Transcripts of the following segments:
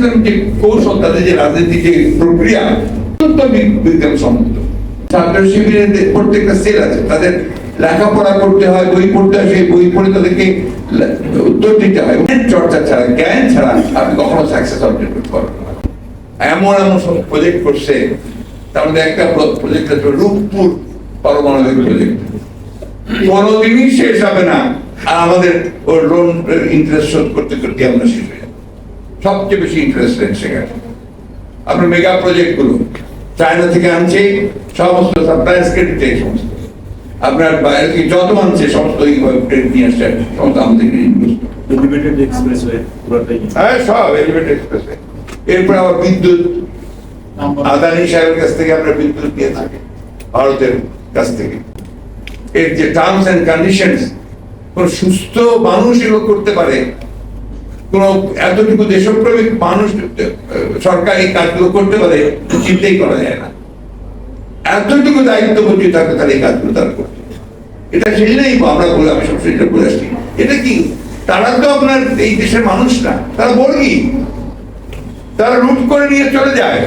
জামাত কৌশল তাদের যে প্রক্রিয়া, অত্যন্ত বিজ্ঞানসম্মত ছাত্র শিবিরের প্রত্যেকটা সেল আছে, তাদের লেখাপড়া করতে হয়, বই পড়তে হয়, সেই বই পড়ে তাদেরকে উত্তর দিতে হয়। চর্চা ছাড়া, জ্ঞান ছাড়া আপনি কখনো সাকসেস অর্জন করতে পারবেন এমন এমন সব প্রজেক্ট করছে, তার মধ্যে একটা প্রজেক্ট আছে রূপপুর পারমাণবিক প্রজেক্ট কোনোদিনই শেষ হবে না। আর আমাদের ওর লোন ইন্টারেস্ট শোধ করতে করতে আমরা শেষ সবচেয়ে বেশি ইন্টারেস্ট রেট সেখানে আপনার মেগা প্রজেক্টগুলো চায়না থেকে আনছে সমস্ত সাপ্লাইজ ক্রেডিট এই সমস্ত। আপনার যত আনছে সমস্ত ক্রেডিট নিয়ে আসছে সমস্ত আমাদের ইনভেস্ট এলিভেটেড এক্সপ্রেসওয়ে হ্যাঁ সব এলিভেটেড এক্সপ্রেসে এরপর আবার বিদ্যুৎ। আদানি সাহেবের কাছ থেকে আমরা বিদ্যুৎ নিয়ে থাকি ভারতের কাছ থেকে। এর যে টার্মস এন্ড কন্ডিশনস কোন সুস্থ মানুষ এগুলো করতে পারে কোন এতটুকু দেশপ্রেমিক মানুষ সরকার এই কাজগুলো করতে পারে চিন্তাই করা যায় না। এতটুকু থাকে তার এই কাজগুলো তারা করতে এটা আমরা বলে, আমি বলে আসছি এটা কি? তারা তো আপনার এই দেশের মানুষ না। তারা তারা লুট করে নিয়ে চলে যায়।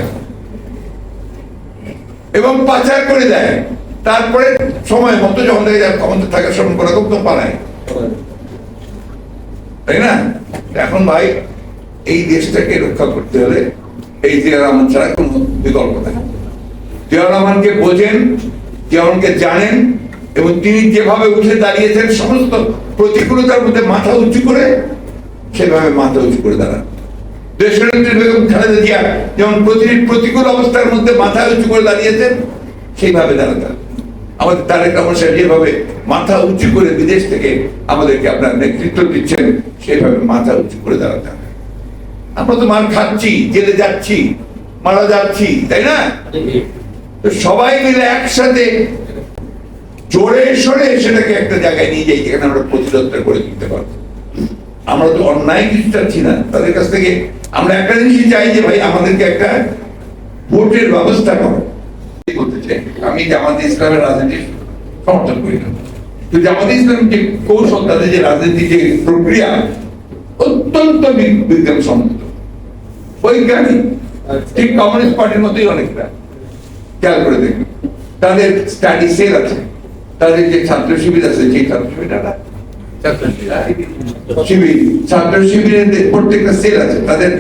এবং পাচার করে দেয়। তারপরে সময় মতো যখন দেখে যায় ক্ষমতা থাকার সময় করে তাই না? এখন ভাই, এই দেশটাকে রক্ষা করতে হলে এই জিয়া রহমান ছাড়া কোনো বিকল্প নেই জিয়া রহমানকে বোঝেন, জিয়া জানেন এবং তিনি যেভাবে উঠে দাঁড়িয়েছেন, সমস্ত প্রতিকূলতার মধ্যে মাথা উঁচু করে সেভাবে মাথা উঁচু করে দাঁড়ান জিয়া যেমন প্রতিটি প্রতিকূল অবস্থার মধ্যে মাথা উঁচু করে দাঁড়িয়েছেন, সেইভাবে দাঁড়াতে হবে। আমাদের তারেক রহমান সাহেব যেভাবে মাথা উঁচু করে বিদেশ থেকে আমাদেরকে আপনার নেতৃত্ব দিচ্ছেন, সেইভাবে মাথা উঁচু করে দাঁড়াতে হবে। আমরা তো মার খাচ্ছি, জেলে যাচ্ছি, মারা যাচ্ছি, তাই না? তো সবাই মিলে একসাথে জোরে সরে সেটাকে একটা জায়গায় নিয়ে যাই, যেখানে আমরা প্রতিরোধটা করে দিতে পারব। আমরা তো অন্যায় কিছু চাচ্ছি না। তাদের কাছ থেকে আমরা একটা জিনিসই চাই যে, ভাই, আমাদেরকে একটা ভোটের ব্যবস্থা করো। আমি জামাতে ইসলামের রাজনীতি সমর্থন করি না। কিন্তু জামাতে ইসলাম যে কৌশল তাদের যে রাজনীতি যে প্রক্রিয়া অত্যন্ত বি- বিজ্ঞানসম্মত বৈজ্ঞানিক ঠিক কমিউনিস্ট পার্টির মতোই অনেকটা। খেয়াল করে দেখবেন তাদের স্টাডি সেল আছে তাদের যে ছাত্র শিবির আছে সেই ছাত্র শিবিরটা ছাত্র শিবির। ছাত্র শিবিরের প্রত্যেকটা সেল আছে তাদের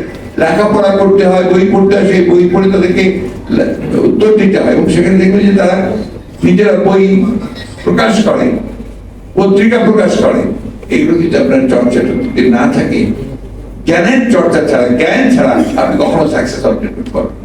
লেখাপড়া করতে হয়, বই পড়তে হয়, সেই বই পড়ে তাদেরকে উত্তর দিতে হয় এবং সেখানে দেখবে যে তারা নিজেরা বই প্রকাশ করে, পত্রিকা প্রকাশ করে এগুলো যদি আপনার চর্চা যদি না থাকে, জ্ঞানের চর্চা ছাড়া, জ্ঞান ছাড়া আপনি কখনো সাকসেস অর্জন করতে পারবেন।